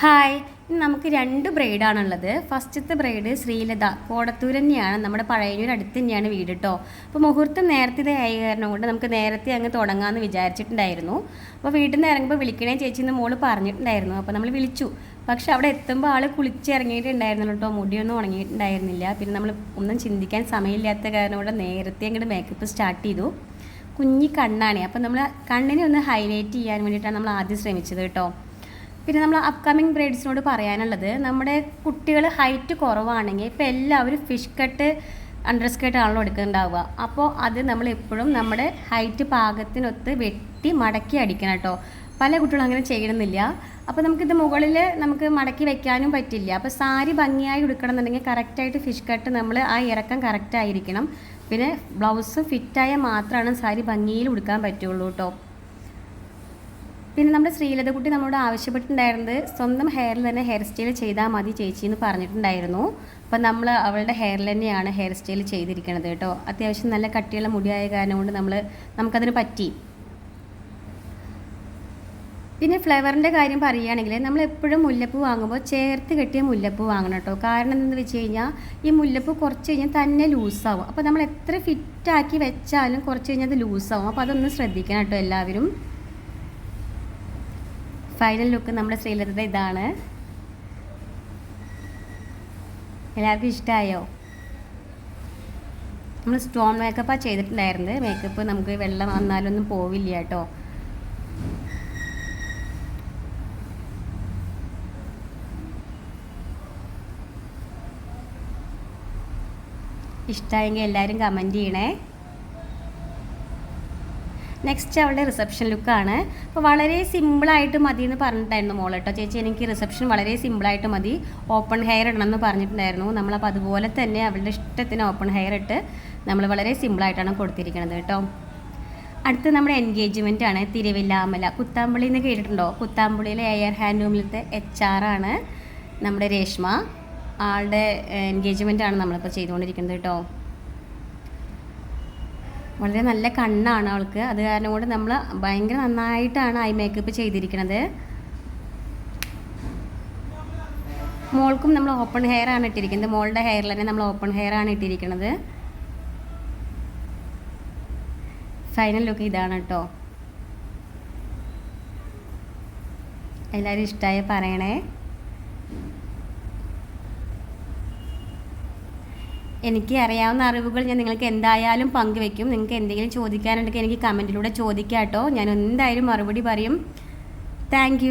Hi. നമുക്ക് രണ്ട് ബ്രൈഡാണുള്ളത്. ഫസ്റ്റത്തെ ബ്രൈഡ് ശ്രീലത. കോടത്തൂർ തന്നെയാണ്. നമ്മുടെ പഴയനൂർ അടുത്ത് തന്നെയാണ് വീട് കേട്ടോ അപ്പോൾ മുഹൂർത്തം നേരത്തെ ആയ കാരണം കൊണ്ട് നമുക്ക് നേരത്തെ അങ്ങ് തുടങ്ങാമെന്ന് വിചാരിച്ചിട്ടുണ്ടായിരുന്നു. അപ്പോൾ വീട്ടിൽ നിന്ന് ഇറങ്ങുമ്പോൾ വിളിക്കണേ ചേച്ചി എന്ന് മോൾ പറഞ്ഞിട്ടുണ്ടായിരുന്നു. അപ്പോൾ നമ്മൾ വിളിച്ചു. പക്ഷെ അവിടെ എത്തുമ്പോൾ ആൾ കുളിച്ചിറങ്ങിയിട്ടുണ്ടായിരുന്നു കേട്ടോ മുടിയൊന്നും ഉണങ്ങിയിട്ടുണ്ടായിരുന്നില്ല. പിന്നെ നമ്മൾ ഒന്നും ചിന്തിക്കാൻ സമയമില്ലാത്ത കാരണം കൊണ്ട് നേരത്തെ അങ്ങോട്ട് മേക്കപ്പ് സ്റ്റാർട്ട് ചെയ്തു. കുഞ്ഞി കണ്ണാണ്. അപ്പോൾ നമ്മൾ കണ്ണിനെ ഒന്ന് ഹൈലൈറ്റ് ചെയ്യാൻ വേണ്ടിയിട്ടാണ് നമ്മൾ ആദ്യം ശ്രമിച്ചത് കേട്ടോ പിന്നെ നമ്മൾ അപ്കമിങ് ബ്രൈഡ്സിനോട് പറയാനുള്ളത് നമ്മുടെ കുട്ടികൾ ഹൈറ്റ് കുറവാണെങ്കിൽ ഇപ്പോൾ എല്ലാവരും ഫിഷ് കട്ട് അണ്ടർ സ്കേർട്ട് ആണല്ലോ എടുക്കുന്നുണ്ടാവുക അപ്പോൾ അത് നമ്മൾ എപ്പോഴും നമ്മുടെ ഹൈറ്റ് പാകത്തിനൊത്ത് വെട്ടി മടക്കി അടിക്കണം കേട്ടോ. പല കുട്ടികളും അങ്ങനെ ചെയ്യണമെന്നില്ല അപ്പോൾ നമുക്കിത് മുകളിൽ നമുക്ക് മടക്കി വെക്കാനും പറ്റില്ല. അപ്പോൾ സാരി ഭംഗിയായി ഉടുക്കണം എന്നുണ്ടെങ്കിൽ കറക്റ്റായിട്ട് ഫിഷ് കട്ട് നമ്മൾ ആ ഇറക്കം കറക്റ്റായിരിക്കണം പിന്നെ ബ്ലൗസ് ഫിറ്റായാൽ മാത്രമാണ് സാരി ഭംഗിയിൽ ഉടുക്കാൻ പറ്റുള്ളൂ കേട്ടോ. പിന്നെ നമ്മുടെ ശ്രീലത കുട്ടി നമ്മളോട് ആവശ്യപ്പെട്ടിട്ടുണ്ടായിരുന്നത് സ്വന്തം ഹെയറിൽ തന്നെ ഹെയർ സ്റ്റൈൽ ചെയ്താൽ മതി ചേച്ചി എന്ന് പറഞ്ഞിട്ടുണ്ടായിരുന്നു. അപ്പം നമ്മൾ അവളുടെ ഹെയറിൽ തന്നെയാണ് ഹെയർ സ്റ്റൈൽ ചെയ്തിരിക്കുന്നത് കേട്ടോ. അത്യാവശ്യം നല്ല കട്ടിയുള്ള മുടിയായ കാരണം കൊണ്ട് നമ്മൾ നമുക്കതിന് പറ്റി. പിന്നെ ഫ്ലവറിന്റെ കാര്യം പറയുകയാണെങ്കിൽ നമ്മൾ എപ്പോഴും മുല്ലപ്പൂ വാങ്ങുമ്പോൾ ചേർത്ത് കെട്ടിയ മുല്ലപ്പൂ വാങ്ങണം കേട്ടോ. കാരണം എന്താണെന്ന് വെച്ച് കഴിഞ്ഞാൽ ഈ മുല്ലപ്പൂ കുറച്ച് കഴിഞ്ഞാൽ തന്നെ ലൂസാവും അപ്പോൾ നമ്മൾ എത്ര ഫിറ്റാക്കി വെച്ചാലും കുറച്ച് കഴിഞ്ഞാൽ അത് ലൂസാവും അപ്പോൾ അതൊന്ന് ശ്രദ്ധിക്കണം കേട്ടോ എല്ലാവരും. ഫൈനൽ ലുക്ക് നമ്മുടെ ശ്രീലതയുടെ ഇതാണ്. എല്ലാവർക്കും ഇഷ്ടമായോ നമ്മൾ സ്റ്റോൺ മേക്കപ്പാണ് ചെയ്തിട്ടുണ്ടായിരുന്നത്. മേക്കപ്പ് നമുക്ക് വെള്ളം വന്നാലൊന്നും പോവില്ല കേട്ടോ. ഇഷ്ടമായെങ്കിൽ എല്ലാവരും കമന്റ് ചെയ്യണേ. നെക്സ്റ്റ് അവളുടെ റിസപ്ഷൻ ലുക്കാണ് അപ്പോൾ വളരെ സിമ്പിളായിട്ട് മതി എന്ന് പറഞ്ഞിട്ടായിരുന്നു മോൾ കേട്ടോ. ചേച്ചി എനിക്ക് റിസപ്ഷൻ വളരെ സിമ്പിളായിട്ട് മതി. ഓപ്പൺ ഹെയർ ഇടണം എന്ന് പറഞ്ഞിട്ടുണ്ടായിരുന്നു. നമ്മളപ്പോൾ അതുപോലെ തന്നെ അവളുടെ ഇഷ്ടത്തിന് ഓപ്പൺ ഹെയർ ഇട്ട് നമ്മൾ വളരെ സിമ്പിളായിട്ടാണ് കൊടുത്തിരിക്കുന്നത് കേട്ടോ. അടുത്ത നമ്മുടെ എൻഗേജ്മെന്റ് ആണ്. തിരുവില്ലാമല. കുത്താമ്പുള്ളി എന്ന് കേട്ടിട്ടുണ്ടോ? കുത്താമ്പുള്ളിയിലെ എയർ ഹാൻഡ് ലൂമിലത്തെ എച്ച് ആർ ആണ് നമ്മുടെ രേഷ്മ. ആളുടെ എൻഗേജ്മെന്റ് ആണ് നമ്മളിപ്പോൾ ചെയ്തുകൊണ്ടിരിക്കുന്നത് കേട്ടോ. വളരെ നല്ല കണ്ണാണ് അവൾക്ക് അത് കാരണം കൊണ്ട് നമ്മൾ ഭയങ്കര നന്നായിട്ടാണ് ഐ മേക്കപ്പ് ചെയ്തിരിക്കുന്നത് മോൾക്കും നമ്മൾ ഓപ്പൺ ഹെയർ ആണ് ഇട്ടിരിക്കുന്നത്. മോളുടെ ഹെയറിൽ തന്നെ നമ്മൾ ഓപ്പൺ ഹെയർ ആണ് ഇട്ടിരിക്കുന്നത് ഫൈനൽ ലുക്ക് ഇതാണ് കേട്ടോ എല്ലാവരും ഇഷ്ടമായി പറയണേ. എനിക്ക് അറിയാവുന്ന അറിവുകൾ ഞാൻ നിങ്ങൾക്ക് എന്തായാലും പങ്കുവെക്കും. നിങ്ങൾക്ക് എന്തെങ്കിലും ചോദിക്കാനുണ്ടെങ്കിൽ എനിക്ക് കമന്റിലൂടെ ചോദിക്കാം കേട്ടോ ഞാൻ എന്തായാലും മറുപടി പറയും. താങ്ക്